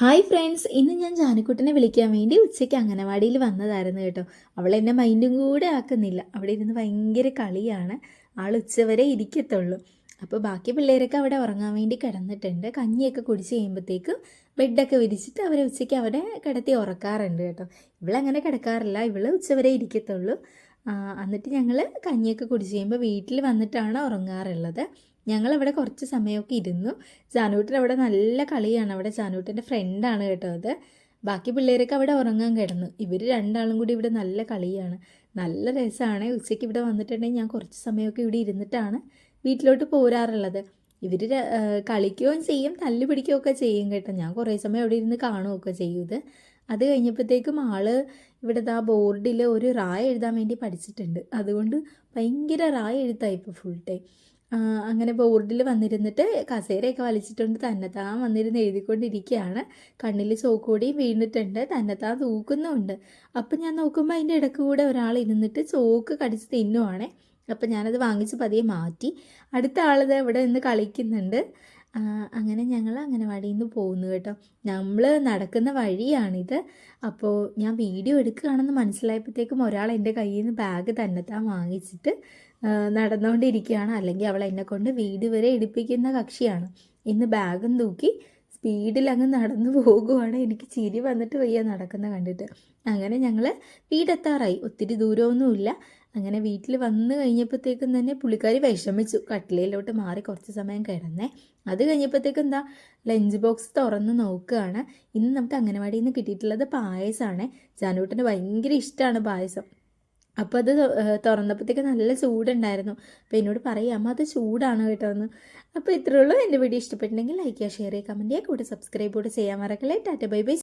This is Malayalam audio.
ഹായ് ഫ്രണ്ട്സ് ഇന്ന് ഞാൻ ജാനക്കുട്ടനെ വിളിക്കാൻ വേണ്ടി ഉച്ചയ്ക്ക് അംഗനവാടിയിൽ വന്നതായിരുന്നു കേട്ടോ. അവൾ എന്നെ മൈൻഡും കൂടെ ആക്കുന്നില്ല. അവിടെ ഇരുന്ന് ഭയങ്കര കളിയാണ്. ആൾ ഉച്ചവരെ ഇരിക്കത്തുള്ളൂ. അപ്പോൾ ബാക്കി പിള്ളേരൊക്കെ അവിടെ ഉറങ്ങാൻ വേണ്ടി കിടന്നിട്ടുണ്ട്. കഞ്ഞിയൊക്കെ കുടിച്ച് കഴിയുമ്പോഴത്തേക്കും ബെഡൊക്കെ വിരിച്ചിട്ട് അവരെ ഉച്ചയ്ക്ക് അവിടെ കിടത്തി ഉറക്കാറുണ്ട് കേട്ടോ. ഇവളങ്ങനെ കിടക്കാറില്ല. ഇവൾ ഉച്ചവരെ ഇരിക്കത്തുള്ളൂ. എന്നിട്ട് ഞങ്ങൾ കഞ്ഞിയൊക്കെ കുടിച്ച് കഴിയുമ്പോൾ വീട്ടിൽ വന്നിട്ടാണ് ഉറങ്ങാറുള്ളത്. ഞങ്ങളവിടെ കുറച്ച് സമയമൊക്കെ ഇരുന്നു. ജാനൂട്ടൻ അവിടെ നല്ല കളിയാണ്. അവിടെ ജാനൂട്ടന്റെ ഫ്രണ്ടാണ് കേട്ടോ അത്. ബാക്കി പിള്ളേരൊക്കെ അവിടെ ഉറങ്ങാൻ കിടന്നു. ഇവർ രണ്ടാളും കൂടി ഇവിടെ നല്ല കളിയാണ്. നല്ല രസമാണ്. ഉച്ചയ്ക്ക് ഇവിടെ വന്നിട്ടുണ്ടെങ്കിൽ ഞാൻ കുറച്ച് സമയമൊക്കെ ഇവിടെ ഇരുന്നിട്ടാണ് വീട്ടിലോട്ട് പോരാറുള്ളത്. ഇവർ കളിക്കുകയും ചെയ്യും തല്ലു പിടിക്കുകയൊക്കെ ചെയ്യും കേട്ടോ. ഞാൻ കുറേ സമയം അവിടെ ഇരുന്ന് കാണുകയൊക്കെ ചെയ്യും ഇത്. അത് കഴിഞ്ഞപ്പോഴത്തേക്കും ആൾ ഇവിടെ ആ ബോർഡിൽ ഒരു റായ എഴുതാൻ വേണ്ടി പഠിച്ചിട്ടുണ്ട്. അതുകൊണ്ട് ഭയങ്കര റായ എഴുത്തായി ഇപ്പോൾ ഫുൾ ടൈം അങ്ങനെ ബോർഡിൽ വന്നിരുന്നിട്ട് കസേരയൊക്കെ വലിച്ചിട്ടുണ്ട്. തന്നെത്താൻ വന്നിരുന്ന് എഴുതിക്കൊണ്ടിരിക്കുകയാണ്. കണ്ണിൽ ചോക്കൂടിയും വീണിട്ടുണ്ട്. തന്നെത്താൻ തൂക്കുന്നുമുണ്ട്. അപ്പം ഞാൻ നോക്കുമ്പോൾ അതിന്റെ ഇടയ്ക്ക് കൂടെ ഒരാൾ ഇരുന്നിട്ട് ചോക്ക് കടിച്ച് തിന്നുവാണേ. അപ്പം ഞാനത് വാങ്ങിച്ച് പതിയെ മാറ്റി. അടുത്ത ആളിത് ഇവിടെ നിന്ന് കളിക്കുന്നുണ്ട്. അങ്ങനെ ഞങ്ങൾ അംഗനവാടിയിൽ നിന്ന് പോകുന്നു കേട്ടോ. നമ്മൾ നടക്കുന്ന വഴിയാണിത്. അപ്പോൾ ഞാൻ വീഡിയോ എടുക്കുകയാണെന്ന് മനസ്സിലായപ്പോഴത്തേക്കും ഒരാൾ എന്റെ കയ്യിൽ നിന്ന് ബാഗ് തന്നെത്താൻ വാങ്ങിച്ചിട്ട് നടന്നുകൊണ്ടിരിക്കുകയാണ്. അല്ലെങ്കിൽ അവൾ എന്നെ കൊണ്ട് വീട് വരെ എടുപ്പിക്കുന്ന കക്ഷിയാണ്. ഇന്ന് ബാഗും തൂക്കി സ്പീഡിൽ അങ്ങ് നടന്നു പോകുവാണ്. എനിക്ക് ചിരി വന്നിട്ട് വയ്യ നടക്കുന്ന കണ്ടിട്ട്. അങ്ങനെ ഞങ്ങൾ വീടെത്താറായി ഒത്തിരി ദൂരമൊന്നുമില്ല. അങ്ങനെ വീട്ടിൽ വന്നു കഴിഞ്ഞപ്പോഴത്തേക്കും തന്നെ പുള്ളിക്കാരി വിഷമിച്ചു. കട്ടിലയിലോട്ട് മാറി കുറച്ച് സമയം കിടന്നേ. അത് കഴിഞ്ഞപ്പോഴത്തേക്കും എന്താ ലഞ്ച് ബോക്സ് തുറന്ന് നോക്കുകയാണ്. ഇന്ന് നമുക്ക് അംഗനവാടിയിൽ നിന്ന് കിട്ടിയിട്ടുള്ളത് പായസമാണ്. ജാനൂട്ടിന് ഭയങ്കര ഇഷ്ടമാണ് പായസം. അപ്പോൾ അത് തുറന്നപ്പോഴത്തേക്ക് നല്ല ചൂടുണ്ടായിരുന്നു. അപ്പോൾ എന്നോട് പറയാം അമ്മ അത് ചൂടാണ് കേട്ടോ എന്ന് അപ്പോൾ ഇത്രയുള്ളൂ എന്റെ വീഡിയോ ഇഷ്ടപ്പെട്ടിട്ടുണ്ടെങ്കിൽ ലൈക്ക് ചെയ്യുക ഷെയർ ചെയ്യുക കമന്റ് ചെയ്യുക കൂടെ സബ്സ്ക്രൈബ് കൂടെ ചെയ്യാൻ മറക്കല്ലേ. Tata bye bye.